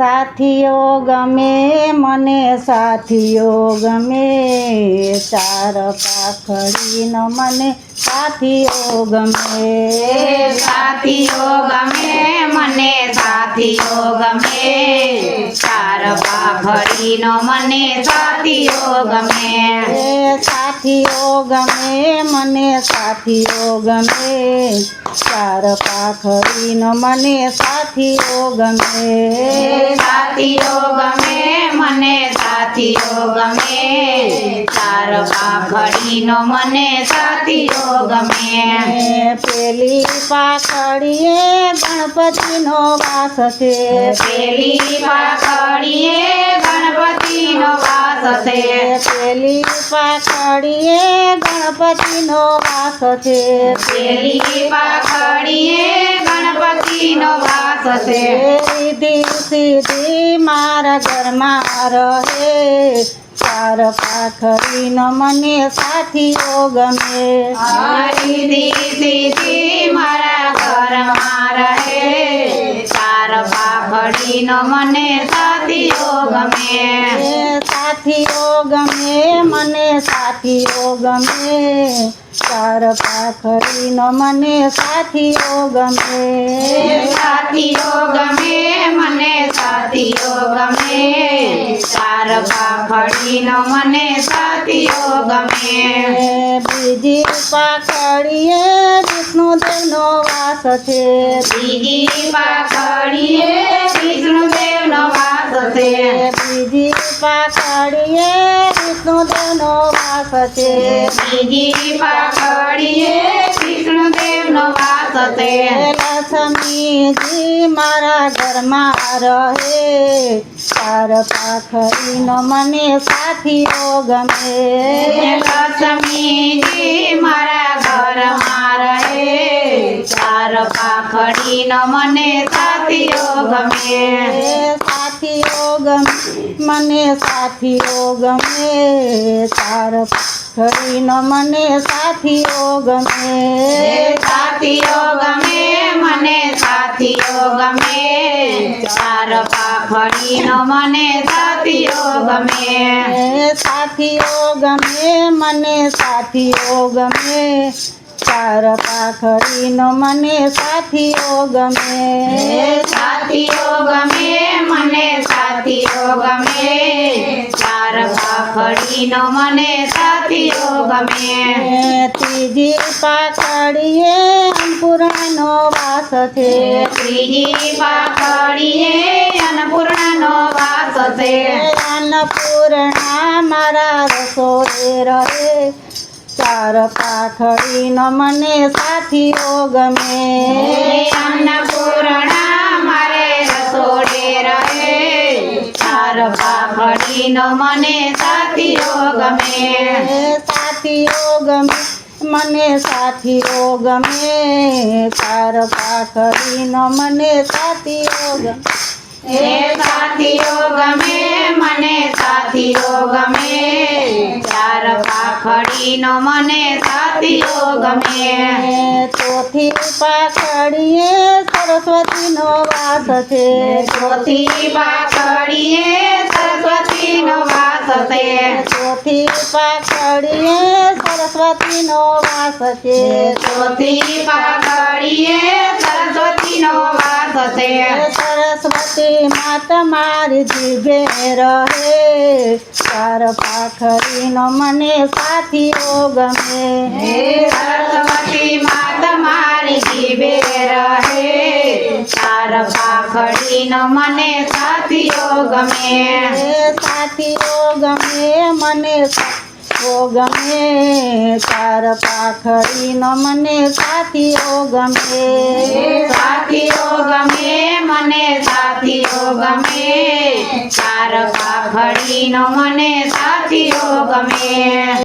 સાથીઓ, ગમે મને સાથીઓ, ગમે ચાર પાખડીનો મને સાથીઓ, ગમે સાથીઓ, ગમે મને સાથીઓ, ગમે ચાર પાઘડીનો મને સાથીઓ ગમે એ સાથીઓ ગમે મને સાથીઓ ગમે ચાર પાખડીનો મને સાથીઓ ગમે સાથીઓ ગમે મને સાથીઓ ગમે ચાર પાખડીનો મને સાથીઓ ગમે. પેલી પાખડીએ ગણપતિનો વાસ છે. પેલી પાઘડીએ ગણપતિનો વાસ છે પેલી પાખડીએ ગણપતિનો વાસ છે પેલી પાઘડીએ ગણપતિનો વાસ છે સીધી સીધી મારા ઘરમાં રહે. ચાર પાખડીનો મને સાથીઓ ગમે. હરિદી સીધી મારા ઘરમાં રહે. ચાર પાઘડીનો મને ગમે એ સાથીઓ ગમે મને સાથીઓ ગમે ચાર પાખડીનો મને સાથીઓ ગમે સાથીઓ ગમે મને સાથીઓ ગમે ચાર પાઘડીનો મને સાથીઓ ગમે એ બીજી પાખડીએ વિષ્ણુદેવનો વાસ છે બીજી પાઘડીએ છે. બીજી પાઘડીએ વિષ્ણુદેવનો વાસ છે. લક્ષ્મીજી મારા ઘરમાં રહે. તાર પાખરી નો મને સાથીઓ ગમે. લક્ષ્મીજી મારા ઘરમાં રહે. ચાર પાખડીનો મને સાથીઓ ગમે. साथी योग मने साथी योग में तार हरि न मने साथी योग मे साथी योग मे मने साथी योग में चार पाखड़ी न मने साथी योग मे साथी योग में मने साथी योग में चार पाखड़ी न मने साथी योग मे साथी योग मे પાખડીનો મને સાથીઓ ગમે એ ત્રીજી પાખડીએ અંકુરનો વાસ છે ત્રીજી પાખડીએ અન્નપૂર્ણાનો વાસ છે અન્નપૂર્ણા મારા રસોડે રહે ચાર પાખડીનો મને સાથીઓ ગમે અન્નપૂર્ણા પાખડીનો મને સાથીઓ ગમે એ સાથીઓ ગમે મને સાથીઓ ગમે ચાર પાખડીનો મને સાથીઓ ગમે એ સાથીઓ ગમે મને સાથીઓ ગમે ચાર પાખડીનો મને સાથીઓ ગમે એ ચોથી પાખડીએ સરસ્વતીનો વાસ છે ચોથી પાખડીએ સરસ્વતીનો વાસ છે ચોથી પાખડીએ સરસ્વતીનો વાસ છે ચોથી પાઘડીએ સરસ્વતીનો વાસ છે સરસ્વતી માતા મારી જીભે રહે ચાર પાખડીનો મને સાથીઓ ગમે હે સરસ્વતી માત પાખડીનો મને સાથીઓ ગમે એ સાથીઓ ગમે મને સાથીઓ ગમે ચાર પાખડીનો મને સાથીઓ ગમે સાથીઓ ગમે મને સાથીઓ ગમે ચાર પાખડીનો મને સાથીઓ ગમે